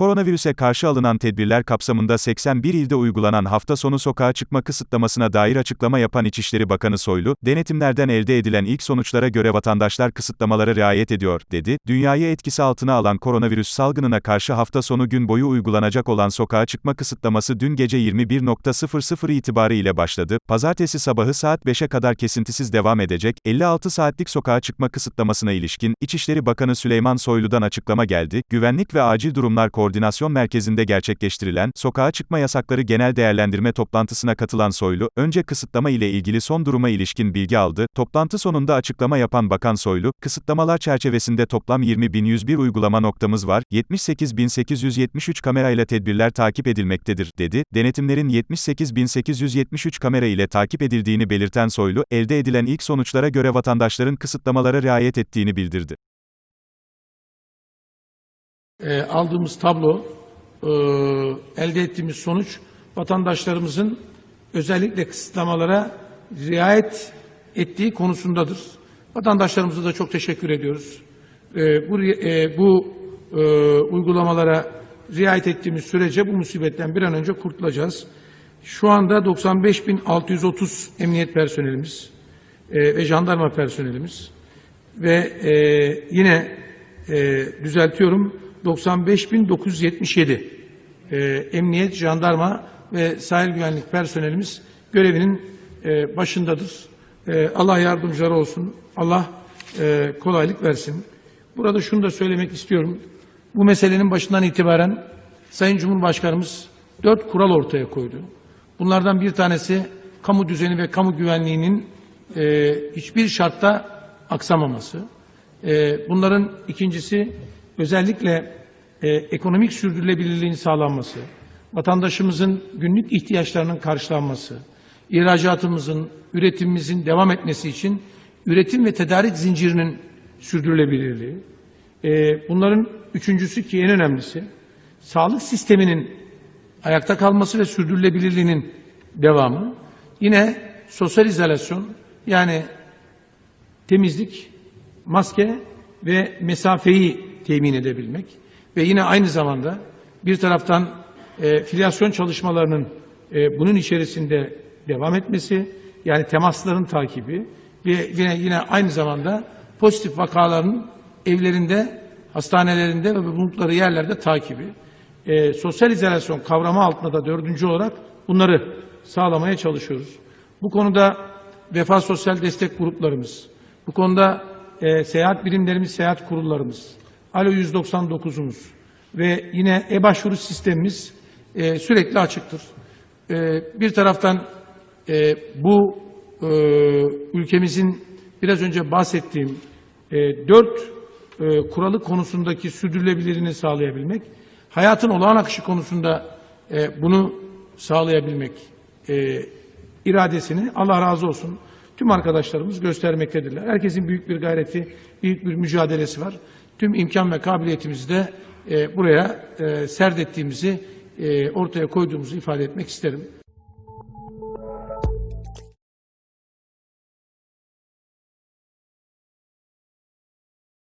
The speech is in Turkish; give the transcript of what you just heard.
Koronavirüse karşı alınan tedbirler kapsamında 81 ilde uygulanan hafta sonu sokağa çıkma kısıtlamasına dair açıklama yapan İçişleri Bakanı Soylu, denetimlerden elde edilen ilk sonuçlara göre vatandaşlar kısıtlamalara riayet ediyor, dedi. Dünyayı etkisi altına alan koronavirüs salgınına karşı hafta sonu gün boyu uygulanacak olan sokağa çıkma kısıtlaması dün gece 21.00 itibariyle başladı. Pazartesi sabahı saat 5'e kadar kesintisiz devam edecek. 56 saatlik sokağa çıkma kısıtlamasına ilişkin İçişleri Bakanı Süleyman Soylu'dan açıklama geldi. Güvenlik ve Acil Durumlar Koordinasyon Merkezi'nde gerçekleştirilen sokağa çıkma yasakları genel değerlendirme toplantısına katılan Soylu, önce kısıtlama ile ilgili son duruma ilişkin bilgi aldı. Toplantı sonunda açıklama yapan Bakan Soylu, kısıtlamalar çerçevesinde toplam 20.101 uygulama noktamız var, 78.873 kamerayla tedbirler takip edilmektedir, dedi. Denetimlerin 78.873 kamera ile takip edildiğini belirten Soylu, elde edilen ilk sonuçlara göre vatandaşların kısıtlamalara riayet ettiğini bildirdi. E, aldığımız tablo, e, elde ettiğimiz sonuç vatandaşlarımızın özellikle kısıtlamalara riayet ettiği konusundadır. Vatandaşlarımıza da çok teşekkür ediyoruz. E, bu e, bu e, uygulamalara riayet ettiğimiz sürece bu musibetten bir an önce kurtulacağız. Şu anda 95.630 emniyet personelimiz e, ve jandarma personelimiz ve e, yine e, düzeltiyorum 95.977 e, emniyet, jandarma ve sahil güvenlik personelimiz görevinin e, başındadır. E, Allah yardımcıları olsun. Allah e, kolaylık versin. Burada şunu da söylemek istiyorum. Bu meselenin başından itibaren Sayın Cumhurbaşkanımız dört kural ortaya koydu. Bunlardan bir tanesi kamu düzeni ve kamu güvenliğinin e, hiçbir şartta aksamaması. E, bunların ikincisi özellikle e, ekonomik sürdürülebilirliğin sağlanması, vatandaşımızın günlük ihtiyaçlarının karşılanması, ihracatımızın, üretimimizin devam etmesi için üretim ve tedarik zincirinin sürdürülebilirliği. E, bunların üçüncüsü ki en önemlisi, sağlık sisteminin ayakta kalması ve sürdürülebilirliğinin devamı. Yine sosyal izolasyon yani temizlik, maske ve mesafeyi temin edebilmek ve yine aynı zamanda bir taraftan e, filyasyon çalışmalarının e, bunun içerisinde devam etmesi yani temasların takibi ve yine yine aynı zamanda pozitif vakaların evlerinde, hastanelerinde ve bulundukları yerlerde takibi. E, sosyal izolasyon kavramı altında da dördüncü olarak bunları sağlamaya çalışıyoruz. Bu konuda vefa sosyal destek gruplarımız, bu konuda e, seyahat birimlerimiz, seyahat kurullarımız, Alo 199'umuz ve yine e-başvuru sistemimiz e, sürekli açıktır. E, bir taraftan e, bu e, ülkemizin biraz önce bahsettiğim e, dört e, kuralı konusundaki sürdürülebilirliğini sağlayabilmek, hayatın olağan akışı konusunda e, bunu sağlayabilmek e, iradesini Allah razı olsun tüm arkadaşlarımız göstermektedirler. Herkesin büyük bir gayreti, büyük bir mücadelesi var. Tüm imkan ve kabiliyetimizi de e, buraya e, serdettiğimizi, e, ortaya koyduğumuzu ifade etmek isterim.